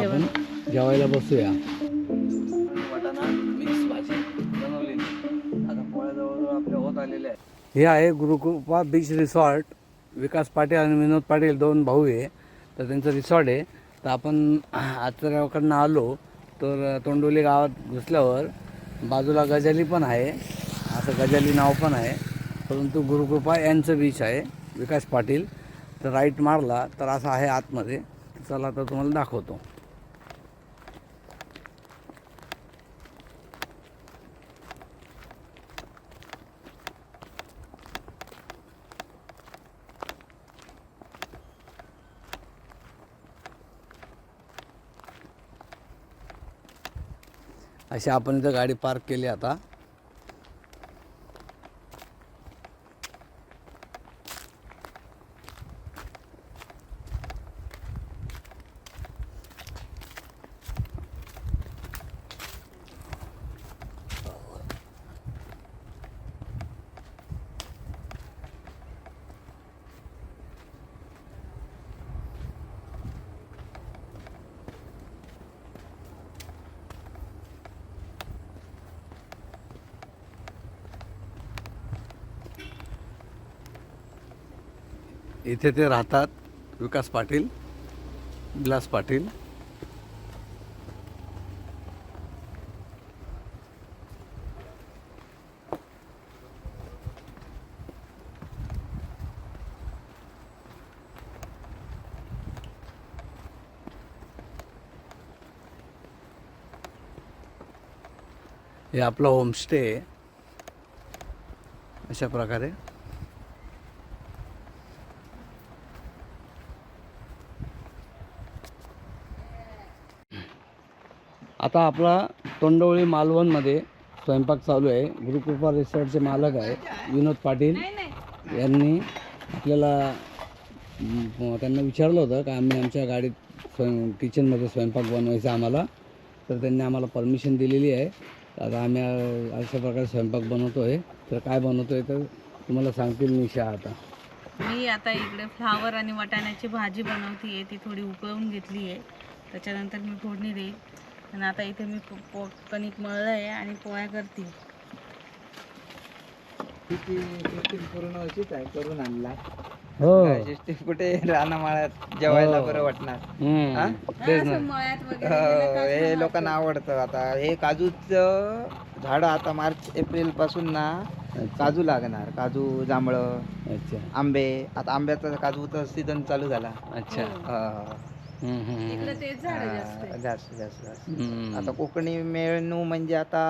आपण जेवण. जेवायला बसूया. वाटाणा मिक्स भाजी बनवलेली आता पोळ्या जवळजवळ आपल्या होत आलेल्या आहे हे आहे गुरुकृपा बीच रिसॉर्ट. विकास पाटील आणि विनोद पाटील दोन भाऊ आहे. तर त्यांचं रिसॉर्ट आहे. तर आपण आजच्या गावाकडनं आलो तर तोंडोली गावात घुसल्यावर बाजूला गजाली पण आहे. असं गजाली नाव पण आहे. परंतु गुरुकृपा यांचं बीच आहे विकास पाटील. तर राईट मारला तर असं आहे आतमध्ये. तर चला आता तुम्हाला दाखवतो. अशी आपण इथं गाडी पार्क केली आता. इथे ते राहतात विकास पाटील विलास पाटील. हे आपलं होमस्टे आहे. अशा प्रकारे. आता आपला तोंडवळी मालवणमध्ये स्वयंपाक चालू आहे. गुरुकृपा रिसॉर्टचे मालक आहे विनोद पाटील. यांनी आपल्याला त्यांना विचारलं होतं का आम्ही आमच्या गाडीत स्वयं किचनमध्ये स्वयंपाक बनवायचा आम्हाला. तर त्यांनी आम्हाला परमिशन दिलेली आहे. आता आम्ही अशा प्रकारे स्वयंपाक बनवतो आहे तर काय बनवतो आहे तर तुम्हाला सांगतील निशा आता. मी आता इकडे फ्लावर आणि वाटाण्याची भाजी बनवती आहे ती थोडी उकळून घेतली आहे त्याच्यानंतर मी फोडणी देईल. आणि आता इथे मी पो- पो कणिक मळलं आहे आणि पोळ्या करते. करून आणला? हो. कुठे रानामाळ्यात जेवायला बरं वाटणार. हा? हो, हे लोकांना आवडतं. आता हे काजूचं झाड आता मार्च एप्रिलपासून ना काजू लागणार. काजू जांभळं अच्छा. आंबे. आता आंब्याचा काजूचा सीझन चालू झाला. अच्छा. हा. इकडे झाड जास्त हा, आहे. जास्त जास्त जास्त. हम्म. आता कोकणी मेनू म्हणजे आता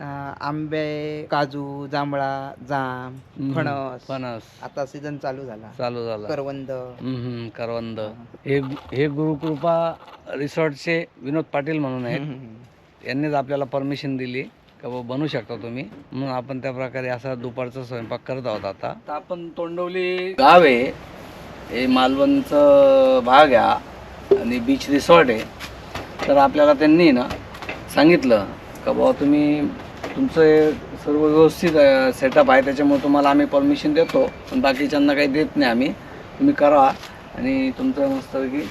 अं, आंबे काजू जांभळा जाम. फणस. फणस. आता सीझन चालू झाला. चालू झाला. करवंद. हम्म, करवंद. हे. हे गुरुकृपा रिसॉर्टचे विनोद पाटील म्हणून आहेत. यांनीच आपल्याला परमिशन दिली का बनवू शकता तुम्ही. म्हणून आपण त्या प्रकारे असा दुपारचा स्वयंपाक करत आहोत आता. आता आपण तोंडवली गाव आहे हे मालवणचं भाग आहे. आणि बीच रिसॉर्ट आहे. तर आपल्याला त्यांनी ना सांगितलं का बाबा तुम्ही तुमचं हे सर्व व्यवस्थित सेटअप आहे. त्याच्यामुळे तुम्हाला आम्ही परमिशन देतो. पण बाकीच्यांना काही देत नाही आम्ही. तुम्ही करा आणि तुमचं मस्तपैकी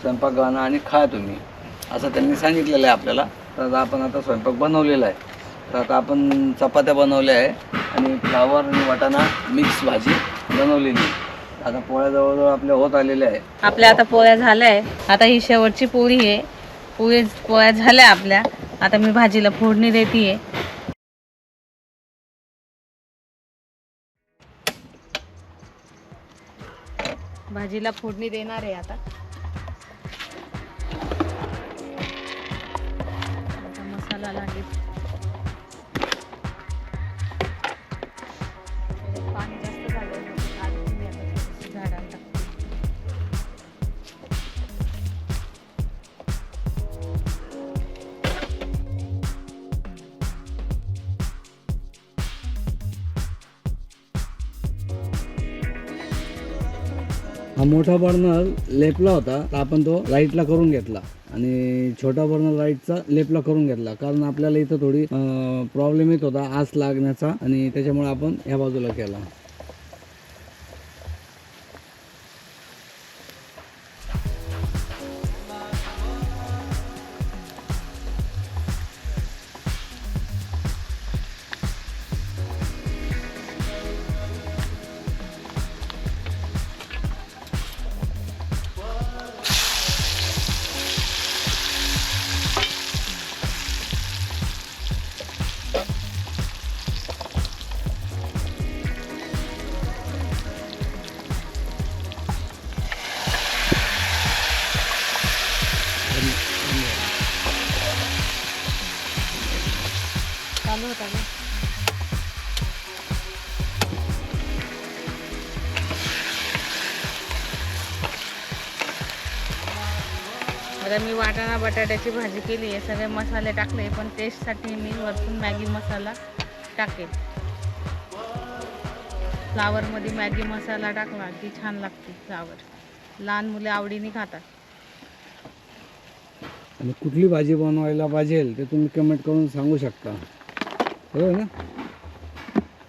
स्वयंपाक गाणं आणि खा तुम्ही. असं त्यांनी सांगितलेलं आहे आपल्याला. तर आता आपण आता स्वयंपाक बनवलेला आहे. तर आता आपण चपात्या बनवल्या आहे. आणि फ्लावर आणि वाटाणा मिक्स भाजी बनवलेली आहे. आता पोळ्या जवळजवळ आपल्या होत आलेल्या आहे आपल्या आता पोळ्या झाल्या आहे आता ही शेवटची पोळी आहे. पोळी पोळ्या झाल्या आपल्या. आता मी भाजीला फोडणी देते भाजीला फोडणी देणार आहे आता मसाला लागेल. हा मोठा बर्नर लेपला होता तर आपण तो राईटला करून घेतला. आणि छोटा बर्नर लाईटचा लेपला करून घेतला कारण आपल्याला इथं थोडी प्रॉब्लेम येत होता आस लागण्याचा आणि त्याच्यामुळे आपण ह्या बाजूला केला. मी वाटाणा बटाट्याची भाजी केली आहे. सगळे मसाले टाकले पण टेस्टसाठी मी वरतून मॅगी मसाला टाकेल. फ्लावरमध्ये मॅगी मसाला टाकला की छान लागते फ्लावर. लहान मुले आवडीने खातात. आणि कुठली भाजी बनवायला पाहिजे ते तुम्ही कमेंट करून सांगू शकता. हो ना?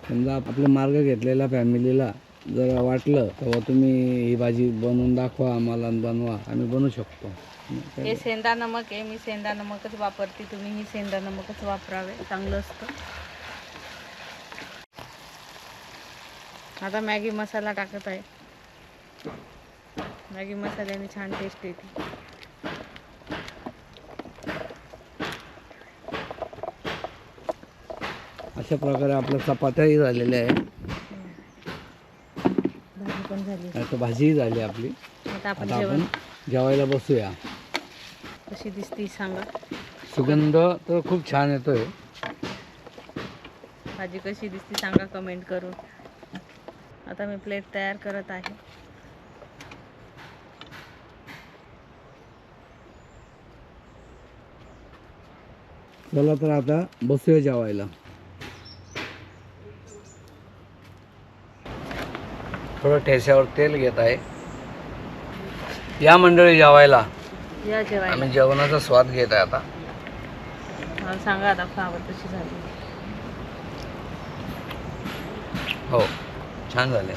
समजा आपला मार्ग घेतलेला फॅमिलीला जर वाटलं तेव्हा तुम्ही ही भाजी बनवून दाखवा आम्हाला आणि बनवा आम्ही बनवू शकतो. हे सेंदा नमक आहे मी सेंदा नमकच वापरते तुम्ही ही सेंदा नमकच वापरावे चांगलं असतं. आता मॅगी मसाला टाकत आहे. मॅगी मसाल्याने छान टेस्ट येते. अशा प्रकारे आपल्या चपात्याही झालेल्या आहे. भाजी पण झाली. आता भाजीही झाली आपली. आता आपण जेवायला बसूया. कशी दिसती सांगा. सुगंध तर खूप छान येतोय. भाजी कशी दिसती सांगा कमेंट करून. आता मी प्लेट तयार करत आहे. चला तर आता बसूया जेवायला. थोडं ठेस्यावर तेल घेत आहे. या मंडळी जेवायला. या जेवायला. आम्ही जेवणाचा स्वाद घेत आहे आता. मला सांगा आता फ्लावर कशी झाली. हो छान झाले.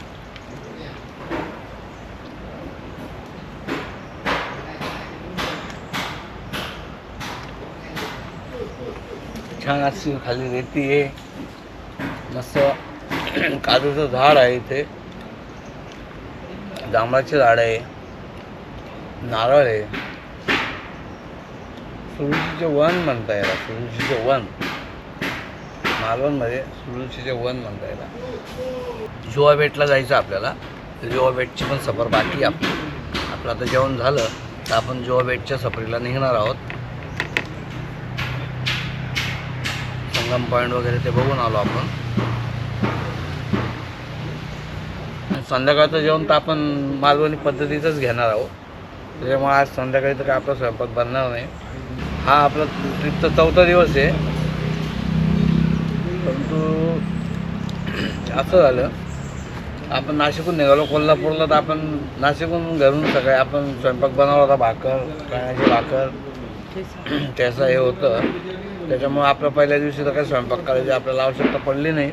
छान अशी खाली रेती आहे. मस्त काजूचं झाड आहे इथे. जांभळाचे झाड आहे. नारळ आहे. सुरुचीचे वन म्हणता येईल सुरुचीचे वन मालवणमध्ये सुरुचीचे वन म्हणता येईल जुवा बेटला जायचं आपल्याला तर बेटची पण सफर बाकी आपली. आपलं आता जेवण झालं तर आपण जुवाबेटच्या सफरीला निघणार आहोत. संगम पॉईंट वगैरे ते बघून आलो आपण. संध्याकाळचं जेवण तर आपण मालवणी पद्धतीचंच घेणार आहोत. त्याच्यामुळे आज संध्याकाळी तर काय आपला स्वयंपाक बनणार नाही. हा आपला ट्रिपचा चौथा दिवस आहे. परंतु असं झालं आपण नाशिकहून निघालो कोल्हापूरला तर आपण नाशिकहून घरून सकाळी आपण स्वयंपाक बनवला होता भाकर कण्याची भाकर. त्याचं हे होतं. त्याच्यामुळे आपलं पहिल्या दिवशी तर काही स्वयंपाक करायची आपल्याला आवश्यकता पडली नाही.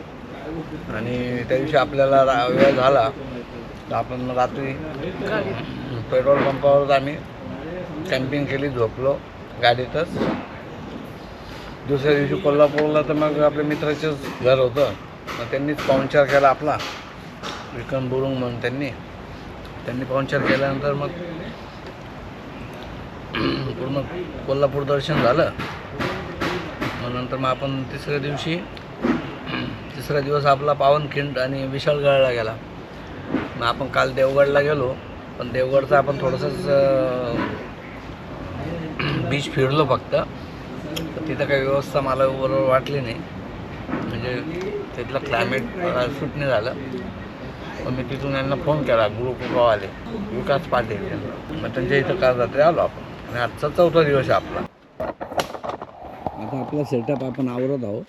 आणि त्या दिवशी आपल्याला रा- वेळ झाला तर आपण रात्री पेट्रोल पंपावरच आम्ही कॅम्पिंग केली झोपलो. गाडीतच. दुसऱ्या दिवशी कोल्हापूरला तर मग आपल्या मित्राचंच घर होतं. मग त्यांनीच पाहुणचार केला आपला. विक्रम बुरुंग म्हणून त्यांनी. त्यांनी पाहुणचार केल्यानंतर मग पूर्ण कोल्हापूर दर्शन झालं. मग नंतर मग आपण तिसऱ्या दिवशी तिसरा दिवस आपला पावनखिंड आणि विशाळगडला गेला. मग आपण काल देवगडला गेलो. पण देवगडचं आपण थोडंसंच बीच फिरलो फक्त. तर तिथं काही व्यवस्था मला बरोबर वाटली नाही. म्हणजे तिथलं क्लायमेट मला सूट नाही झालं. मग मी तिथून यांना फोन केला ग्रुपवाले विकास पाटील. मग त्यांच्या इथं काल रात्री आलो आपण. आणि आजचा चौथा दिवस आहे आपला. आता आपला सेटअप आपण आवरत आहोत.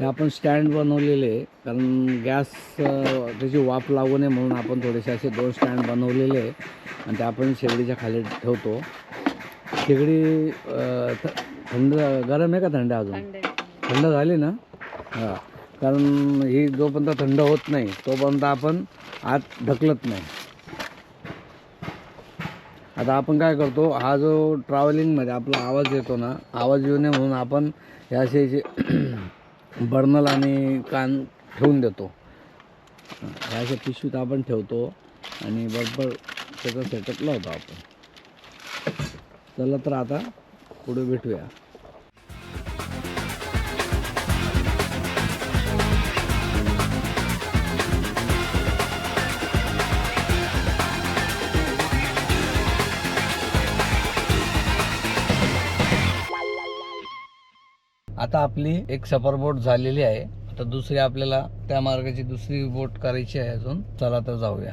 हे आपण स्टँड बनवलेले कारण गॅस त्याची वाफ लागू नये म्हणून आपण थोडेसे असे दोन स्टँड बनवलेले आहे आणि ते आपण शेगडीच्या खाली ठेवतो. शेगडी थंड गरम आहे का थंड अजून? थंड झाली ना? हां. कारण ही जोपर्यंत थंड होत नाही तोपर्यंत आपण आत ढकलत नाही. आता आपण काय करतो हा जो ट्रॅव्हलिंगमध्ये आपला आवाज येतो ना आवाज येऊ नये म्हणून आपण हे असे जे बर्नल आणि कान ठेवून देतो. ह्या अशा पिशवीत आपण ठेवतो आणि बरोबर त्याचा सेटअप लावतो आपण. चला तर आता पुढे भेटूया. आता आपली एक सफर बोट झालेली आहे. आता दुसरी आपल्याला त्या मार्गाची दुसरी बोट करायची आहे अजून. चला तर जाऊया.